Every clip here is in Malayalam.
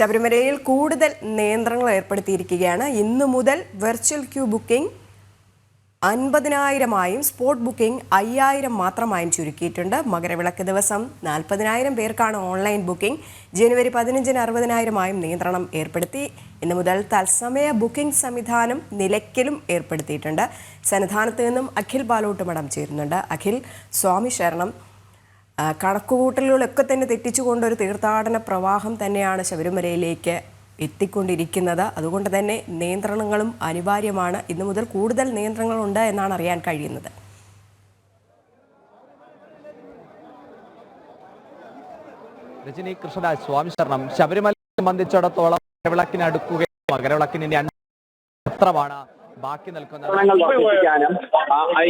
ശബരിമലയിൽ കൂടുതൽ നിയന്ത്രണങ്ങൾ ഏർപ്പെടുത്തിയിരിക്കുകയാണ്. ഇന്നു മുതൽ വെർച്വൽ ക്യൂ ബുക്കിംഗ് അൻപതിനായിരമായും സ്പോട്ട് ബുക്കിംഗ് അയ്യായിരം മാത്രമായും ചുരുക്കിയിട്ടുണ്ട്. മകരവിളക്ക് ദിവസം നാൽപ്പതിനായിരം പേർക്കാണ് ഓൺലൈൻ ബുക്കിംഗ് ജനുവരി പതിനഞ്ചിന് അറുപതിനായിരമായും നിയന്ത്രണം ഏർപ്പെടുത്തി. ഇന്നു മുതൽ തത്സമയ ബുക്കിംഗ് സംവിധാനം നിലയ്ക്കലും ഏർപ്പെടുത്തിയിട്ടുണ്ട്. സന്നിധാനത്ത് നിന്നും അഖിൽ ബാലോട്ട് മഠം ചേരുന്നുണ്ട്. അഖിൽ സ്വാമി ശരണം. കണക്കുകൂട്ടലുകളൊക്കെ തന്നെ തെറ്റിച്ചുകൊണ്ട് ഒരു തീർത്ഥാടന പ്രവാഹം തന്നെയാണ് ശബരിമലയിലേക്ക് എത്തിക്കൊണ്ടിരിക്കുന്നത്. അതുകൊണ്ട് തന്നെ നിയന്ത്രണങ്ങളും അനിവാര്യമാണ്. ഇന്നു മുതൽ കൂടുതൽ നിയന്ത്രണങ്ങളുണ്ട് എന്നാണ് അറിയാൻ കഴിയുന്നത്. രജനി കൃഷ്ണരാജ് സ്വാമി ശരണം. ശബരിമല സംബന്ധിച്ചിടത്തോളം മകരവിളക്കിന് അടുക്കുകയും മകരവിളക്കിന് അഞ്ച് ബാക്കി നിൽക്കുന്നത്.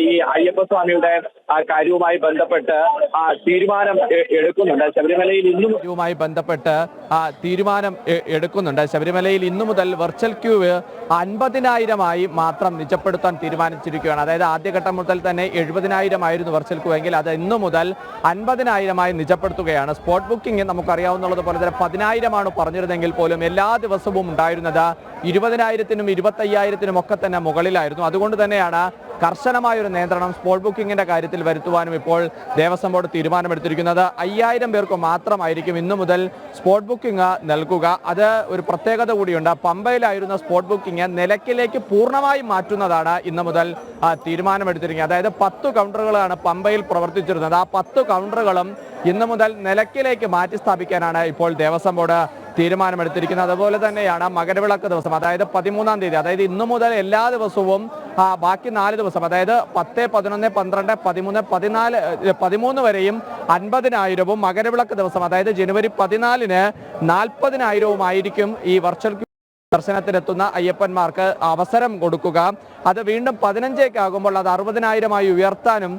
ഈ അയ്യപ്പസ്വാമിയുടെ ആ കാര്യവുമായി ബന്ധപ്പെട്ട് ആ തീരുമാനം എടുക്കുന്നുണ്ട്. ശബരിമലയിൽ ഇന്നും ുമായി ബന്ധപ്പെട്ട് ആ, തീരുമാനം എടുക്കുന്നുണ്ട്. ശബരിമലയിൽ ഇന്നു മുതൽ വെർച്വൽ ക്യൂ അൻപതിനായിരമായി മാത്രം നിജപ്പെടുത്താൻ തീരുമാനിച്ചിരിക്കുകയാണ്. അതായത് ആദ്യഘട്ടം മുതൽ തന്നെ എഴുപതിനായിരം ആയിരുന്നു വെർച്വൽ ക്യൂ എങ്കിൽ അത് ഇന്നു മുതൽ അൻപതിനായിരമായി നിജപ്പെടുത്തുകയാണ്. സ്പോട്ട് ബുക്കിംഗ് നമുക്കറിയാവുന്നത് പോലെ തന്നെ പതിനായിരമാണ് പറഞ്ഞിരുന്നെങ്കിൽ പോലും എല്ലാ ദിവസവും ഉണ്ടായിരുന്നത് ഇരുപതിനായിരത്തിനും ഇരുപത്തയ്യായിരത്തിനും ഒക്കെ തന്നെ മുകളിലായിരുന്നു. അതുകൊണ്ട് തന്നെയാണ് കർശനമായ ഒരു നിയന്ത്രണം സ്പോട്ട് ബുക്കിംഗിന്റെ കാര്യത്തിൽ വരുത്തുവാനും ഇപ്പോൾ ദേവസ്വം ബോർഡ് തീരുമാനമെടുത്തിരിക്കുന്നത്. അയ്യായിരം പേർക്ക് മാത്രമായിരിക്കും ഇന്നു മുതൽ സ്പോട്ട് ബുക്കിംഗ് നൽകുക. അത് ഒരു പ്രത്യേകത കൂടിയുണ്ട്. പമ്പയിലായിരുന്ന സ്പോട്ട് ബുക്കിംഗ് നിലയ്ക്കിലേക്ക് പൂർണമായും മാറ്റുന്നതാണ് ഇന്നു മുതൽ തീരുമാനമെടുത്തിരിക്കുന്നത്. അതായത് പത്ത് കൗണ്ടറുകളാണ് പമ്പയിൽ പ്രവർത്തിച്ചിരുന്നത്. ആ പത്ത് കൗണ്ടറുകളും ഇന്നു മുതൽ നിലയ്ക്കിലേക്ക് മാറ്റി സ്ഥാപിക്കാനാണ് ഇപ്പോൾ ദേവസ്വം ബോർഡ് തീരുമാനമെടുത്തിരിക്കുന്നത്. അതുപോലെ തന്നെയാണ് മകരവിളക്ക് ദിവസം. അതായത് പതിമൂന്നാം തീയതി. അതായത് ഇന്നു മുതൽ എല്ലാ ദിവസവും ബാക്കി നാല് ദിവസം അതായത് പത്ത് പതിനൊന്ന് പന്ത്രണ്ട് പതിമൂന്ന് പതിനാല് പതിമൂന്ന് വരെയും അൻപതിനായിരവും മകരവിളക്ക് ദിവസം അതായത് ജനുവരി പതിനാലിന് നാൽപ്പതിനായിരവും ആയിരിക്കും ഈ വെർച്വൽ ദർശനത്തിനെത്തുന്ന അയ്യപ്പന്മാർക്ക് അവസരം കൊടുക്കുക. അത് വീണ്ടും പതിനഞ്ചേക്കാകുമ്പോൾ അത് അറുപതിനായിരമായി ഉയർത്താനും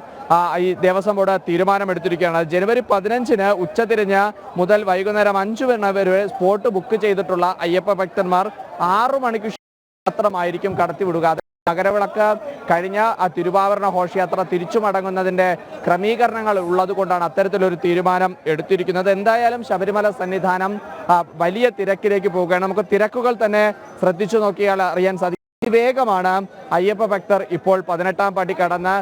ഈ ദേവസ്വം ബോർഡ് തീരുമാനമെടുത്തിരിക്കുകയാണ്. ജനുവരി പതിനഞ്ചിന് ഉച്ചതിരിഞ്ഞ് മുതൽ വൈകുന്നേരം അഞ്ചു വരെ സ്പോട്ട് ബുക്ക് ചെയ്തിട്ടുള്ള അയ്യപ്പ ഭക്തന്മാർ ആറു മണിക്ക് മാത്രമായിരിക്കും കടത്തിവിടുക. അത് മകരവിളക്ക് കഴിഞ്ഞ ആ തിരുവാഭരണ ഘോഷയാത്ര തിരിച്ചു മടങ്ങുന്നതിന്റെ ക്രമീകരണങ്ങൾ ഉള്ളതുകൊണ്ടാണ് അത്തരത്തിലൊരു തീരുമാനം എടുത്തിരിക്കുന്നത്. എന്തായാലും ശബരിമല സന്നിധാനം വലിയ തിരക്കിലേക്ക് പോവുകയാണ്. നമുക്ക് തിരക്കുകൾ തന്നെ ശ്രദ്ധിച്ചു നോക്കിയാൽ അറിയാൻ സാധിക്കും. വേഗമാണ് അയ്യപ്പ ഭക്തർ ഇപ്പോൾ പതിനെട്ടാം പടി കടന്ന്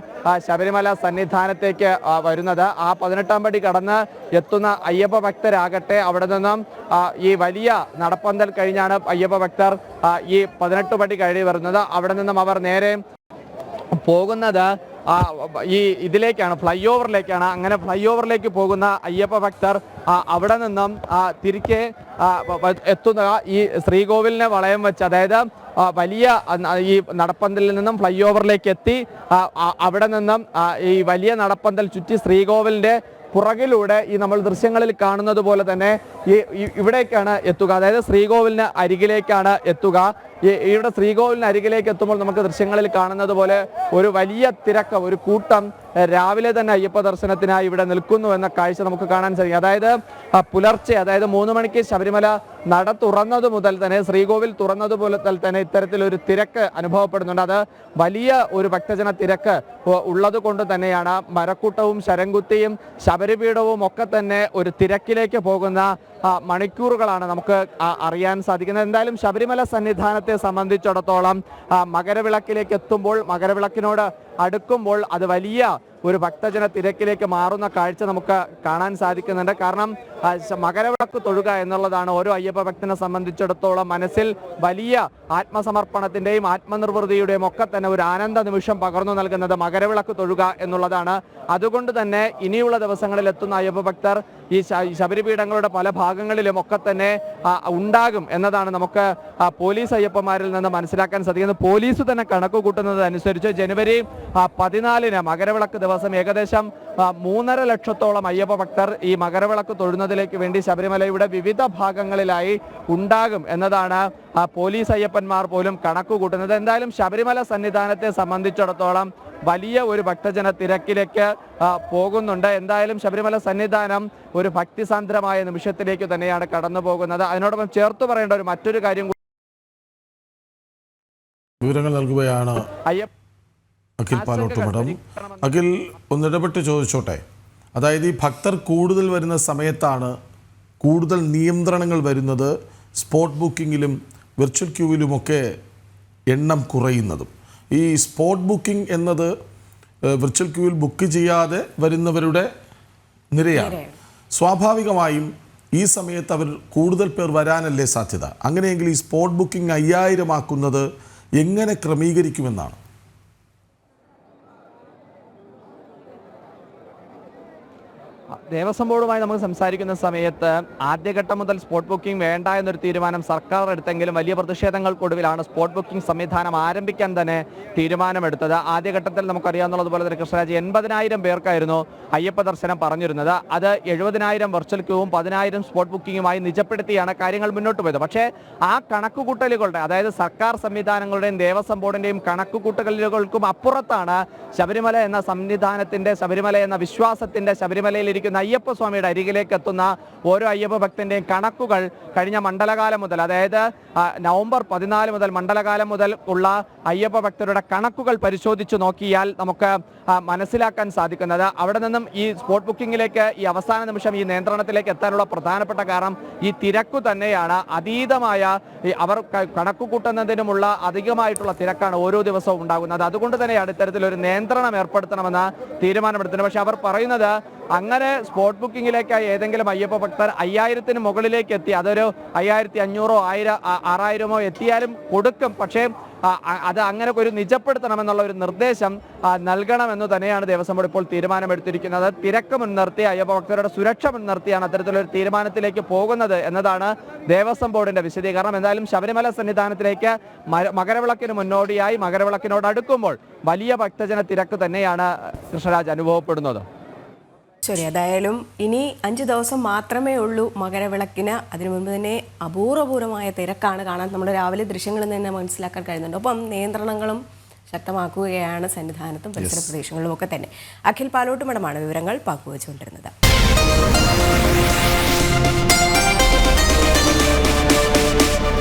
ശബരിമല സന്നിധാനത്തേക്ക് വരുന്നത്. ആ പതിനെട്ടാം പടി കടന്ന് എത്തുന്ന അയ്യപ്പ ഭക്തരാകട്ടെ. അവിടെ നിന്നും ഈ വലിയ നടപ്പന്തൽ കഴിഞ്ഞാണ് അയ്യപ്പ ഭക്തർ ഈ പതിനെട്ട് പടി കഴിഞ്ഞ് വരുന്നത്. അവിടെ നിന്നും അവർ നേരെ പോകുന്നത് ഈ ഇതിലേക്കാണ് ഫ്ലൈ ഓവറിലേക്കാണ് അങ്ങനെ ഫ്ലൈ ഓവറിലേക്ക് പോകുന്ന അയ്യപ്പ ഭക്തർ അവിടെ നിന്നും തിരികെ എത്തുന്ന ഈ ശ്രീകോവിലിനെ വളയം വെച്ച് അതായത് വലിയ ഈ നടപ്പന്തലിൽ നിന്നും ഫ്ലൈ ഓവറിലേക്ക് എത്തി അവിടെ നിന്നും ഈ വലിയ നടപ്പന്തൽ ചുറ്റി ശ്രീകോവിലിന്റെ പുറകിലൂടെ ഈ നമ്മൾ ദൃശ്യങ്ങളിൽ കാണുന്നത് പോലെ തന്നെ ഈ ഇവിടേക്കാണ് എത്തുക. അതായത് ശ്രീകോവിലിന് അരികിലേക്കാണ് എത്തുക. ഇവിടെ ശ്രീകോവിലിന് അരികിലേക്ക് എത്തുമ്പോൾ നമുക്ക് ദൃശ്യങ്ങളിൽ കാണുന്നത് പോലെ ഒരു വലിയ തിരക്ക് ഒരു കൂട്ടം രാവിലെ തന്നെ അയ്യപ്പ ദർശനത്തിനായി ഇവിടെ നിൽക്കുന്നു എന്ന കാഴ്ച നമുക്ക് കാണാൻ സാധിക്കും. അതായത് പുലർച്ചെ അതായത് മൂന്ന് മണിക്ക് ശബരിമല നട തുറന്നത് മുതൽ തന്നെ ശ്രീകോവിൽ തുറന്നത് പോലെ തന്നെ ഇത്തരത്തിലൊരു തിരക്ക് അനുഭവപ്പെടുന്നുണ്ട്. അത് വലിയ ഒരു ഭക്തജന തിരക്ക് ഉള്ളത് കൊണ്ട് തന്നെയാണ്. മരക്കൂട്ടവും ശരംകുത്തിയും ശബരിപീഠവും ഒക്കെ തന്നെ ഒരു തിരക്കിലേക്ക് പോകുന്ന മണിക്കൂറുകളാണ് നമുക്ക് അറിയാൻ സാധിക്കുന്നത്. എന്തായാലും ശബരിമല സന്നിധാനത്തെ സംബന്ധിച്ചിടത്തോളം മകരവിളക്കിലേക്ക് എത്തുമ്പോൾ മകരവിളക്കിനോട് അടുക്കുമ്പോൾ അത് വലിയ ഒരു ഭക്തജന തിരക്കിലേക്ക് മാറുന്ന കാഴ്ച നമുക്ക് കാണാൻ സാധിക്കുന്നുണ്ട്. കാരണം മകരവിളക്ക് തൊഴുക എന്നുള്ളതാണ് ഓരോ അയ്യപ്പ ഭക്തനെ സംബന്ധിച്ചിടത്തോളം മനസ്സിൽ വലിയ ആത്മസമർപ്പണത്തിന്റെയും ആത്മനിർവൃതിയുടെയും ഒക്കെ തന്നെ ഒരു ആനന്ദ നിമിഷം പകർന്നു നൽകുന്നത് മകരവിളക്ക് തൊഴുക എന്നുള്ളതാണ്. അതുകൊണ്ട് തന്നെ ഇനിയുള്ള ദിവസങ്ങളിൽ എത്തുന്ന അയ്യപ്പ ഭക്തർ ഈ ശബരിപീഠങ്ങളുടെ പല ഭാഗങ്ങളിലും ഒക്കെ തന്നെ ഉണ്ടാകും എന്നതാണ് നമുക്ക് പോലീസ് അയ്യപ്പന്മാരിൽ നിന്ന് മനസ്സിലാക്കാൻ സാധിക്കുന്നത്. പോലീസ് തന്നെ കണക്ക് കൂട്ടുന്നത് അനുസരിച്ച് ജനുവരി പതിനാലിന് മകരവിളക്ക് ദിവസം ഏകദേശം മൂന്നര ലക്ഷത്തോളം അയ്യപ്പ ഭക്തർ ഈ മകരവിളക്ക് തൊഴുന്നതിലേക്ക് വേണ്ടി ശബരിമലയുടെ വിവിധ ഭാഗങ്ങളിലായി ഉണ്ടാകും എന്നതാണ് പോലീസ് അയ്യപ്പന്മാർ പോലും കണക്ക് കൂട്ടുന്നത് എന്തായാലും ശബരിമല സന്നിധാനത്തെ സംബന്ധിച്ചിടത്തോളം വലിയ ഒരു ഭക്തജന തിരക്കിലേക്ക് പോകുന്നുണ്ട്. എന്തായാലും ശബരിമല സന്നിധാനം ഒരു ഭക്തിസാന്ദ്രമായ നിമിഷത്തിലേക്ക് തന്നെയാണ് കടന്നു പോകുന്നത് അതിനോടൊപ്പം ചേർത്ത് പറയേണ്ട ഒരു മറ്റൊരു കാര്യം കൂടി വിവരങ്ങൾ നൽകുകയാണ് അയ്യപ്പ അഖിൽ പാലോട്ട് മഠം അഖിൽ ഒന്നിടപെട്ട് ചോദിച്ചോട്ടെ? അതായത് ഈ ഭക്തർ കൂടുതൽ വരുന്ന സമയത്താണ് കൂടുതൽ നിയന്ത്രണങ്ങൾ വരുന്നത് സ്പോട്ട് ബുക്കിങ്ങിലും വിർച്വൽ ക്യൂവിലുമൊക്കെ എണ്ണം കുറയുന്നതും. ഈ സ്പോട്ട് ബുക്കിംഗ് എന്നത് വെർച്വൽ ക്യൂവിൽ ബുക്ക് ചെയ്യാതെ വരുന്നവരുടെ നിരയാണ്. സ്വാഭാവികമായും ഈ സമയത്ത് അവർ കൂടുതൽ പേർ വരാനല്ലേ സാധ്യത? അങ്ങനെയെങ്കിൽ ഈ സ്പോട്ട് ബുക്കിംഗ് അയ്യായിരം ആക്കുന്നത് എങ്ങനെ ക്രമീകരിക്കുമെന്നാണ്? ദേവസ്വം ബോർഡുമായി നമുക്ക് സംസാരിക്കുന്ന സമയത്ത് ആദ്യഘട്ടം മുതൽ സ്പോട്ട് ബുക്കിംഗ് വേണ്ട എന്നൊരു തീരുമാനം സർക്കാർ എടുത്തെങ്കിലും വലിയ പ്രതിഷേധങ്ങൾക്കൊടുവിലാണ് സ്പോട്ട് ബുക്കിംഗ് സംവിധാനം ആരംഭിക്കാൻ തന്നെ തീരുമാനമെടുത്തത്. ആദ്യഘട്ടത്തിൽ നമുക്കറിയാവുന്നതുപോലെ തന്നെ കൃഷ്ണരാജ് എൺപതിനായിരം പേർക്കായിരുന്നു അയ്യപ്പ ദർശനം പറഞ്ഞിരുന്നത്. അത് എഴുപതിനായിരം വെർച്വൽ ക്യൂവും പതിനായിരം സ്പോട്ട് ബുക്കിങ്ങുമായി നിജപ്പെടുത്തിയാണ് കാര്യങ്ങൾ മുന്നോട്ട് പോയത്. പക്ഷേ ആ കണക്കുകൂട്ടലുകളുടെ അതായത് സർക്കാർ സംവിധാനങ്ങളുടെയും ദേവസ്വം ബോർഡിന്റെയും കണക്കുകൂട്ടലുകൾക്കും അപ്പുറത്താണ് ശബരിമല എന്ന സംവിധാനത്തിന്റെ ശബരിമല എന്ന വിശ്വാസത്തിന്റെ ശബരിമലയിൽ ഇരിക്കുന്ന അയ്യപ്പ സ്വാമിയുടെ അരികിലേക്ക് എത്തുന്ന ഓരോ അയ്യപ്പ ഭക്തന്റെയും കണക്കുകൾ കഴിഞ്ഞ മണ്ഡലകാലം മുതൽ അതായത് നവംബർ പതിനാല് മുതൽ മണ്ഡലകാലം മുതൽ ഉള്ള അയ്യപ്പ ഭക്തരുടെ കണക്കുകൾ പരിശോധിച്ചു നോക്കിയാൽ നമുക്ക് മനസ്സിലാക്കാൻ സാധിക്കുന്നത്. അവിടെ നിന്നും ഈ സ്പോട്ട് ബുക്കിങ്ങിലേക്ക് ഈ അവസാന നിമിഷം ഈ നിയന്ത്രണത്തിലേക്ക് എത്താനുള്ള പ്രധാനപ്പെട്ട കാരണം ഈ തിരക്കു തന്നെയാണ്. അതീതമായ അവർ കണക്കുകൂട്ടുന്നതിനുമുള്ള കണക്ക് കൂട്ടുന്നതിനുമുള്ള അധികമായിട്ടുള്ള തിരക്കാണ് ഓരോ ദിവസവും ഉണ്ടാകുന്നത്. അതുകൊണ്ട് തന്നെയാണ് ഇത്തരത്തിലൊരു നിയന്ത്രണം ഏർപ്പെടുത്തണമെന്ന് തീരുമാനമെടുത്തത് പക്ഷെ അവർ പറയുന്നത് അങ്ങനെ സ്പോട്ട് ബുക്കിങ്ങിലേക്ക് ഏതെങ്കിലും അയ്യപ്പ ഭക്തർ അയ്യായിരത്തിന് മുകളിലേക്ക് എത്തി അതൊരു അയ്യായിരത്തി അഞ്ഞൂറോ ആയിരം ആറായിരമോ എത്തിയാലും കൊടുക്കും. പക്ഷേ അത് അങ്ങനെ ഒരു നിജപ്പെടുത്തണമെന്നുള്ള ഒരു നിർദ്ദേശം നൽകണമെന്ന് തന്നെയാണ് ദേവസ്വം ബോർഡ് ഇപ്പോൾ തീരുമാനമെടുത്തിരിക്കുന്നത്. തിരക്ക് മുൻനിർത്തി അയ്യപ്പഭക്തരുടെ സുരക്ഷ മുൻനിർത്തിയാണ് അത്തരത്തിലൊരു തീരുമാനത്തിലേക്ക് പോകുന്നത് എന്നതാണ് ദേവസ്വം ബോർഡിന്റെ വിശദീകരണം. എന്തായാലും ശബരിമല സന്നിധാനത്തിലേക്ക് മകരവിളക്കിന് മുന്നോടിയായി മകരവിളക്കിനോട് അടുക്കുമ്പോൾ വലിയ ഭക്തജന തിരക്ക് തന്നെയാണ് കൃഷ്ണരാജ് അനുഭവപ്പെടുന്നത്. ശരി അതായാലും ഇനി അഞ്ച് ദിവസം മാത്രമേ ഉള്ളൂ മകരവിളക്കിന്. അതിനു മുൻപ് തന്നെ അപൂർവപൂർവമായ തിരക്കാണ് കാണാൻ നമ്മൾ രാവിലെ ദൃശ്യങ്ങളിൽ നിന്ന് തന്നെ മനസ്സിലാക്കാൻ കഴിയുന്നുണ്ട്. അപ്പം നിയന്ത്രണങ്ങളും ശക്തമാക്കുകയാണ് സന്നിധാനത്തും പരിസര പ്രദേശങ്ങളിലും ഒക്കെ തന്നെ. അഖിൽ പാലോട്ടുമടമാണ് വിവരങ്ങൾ പങ്കുവച്ചുകൊണ്ടിരുന്നത്.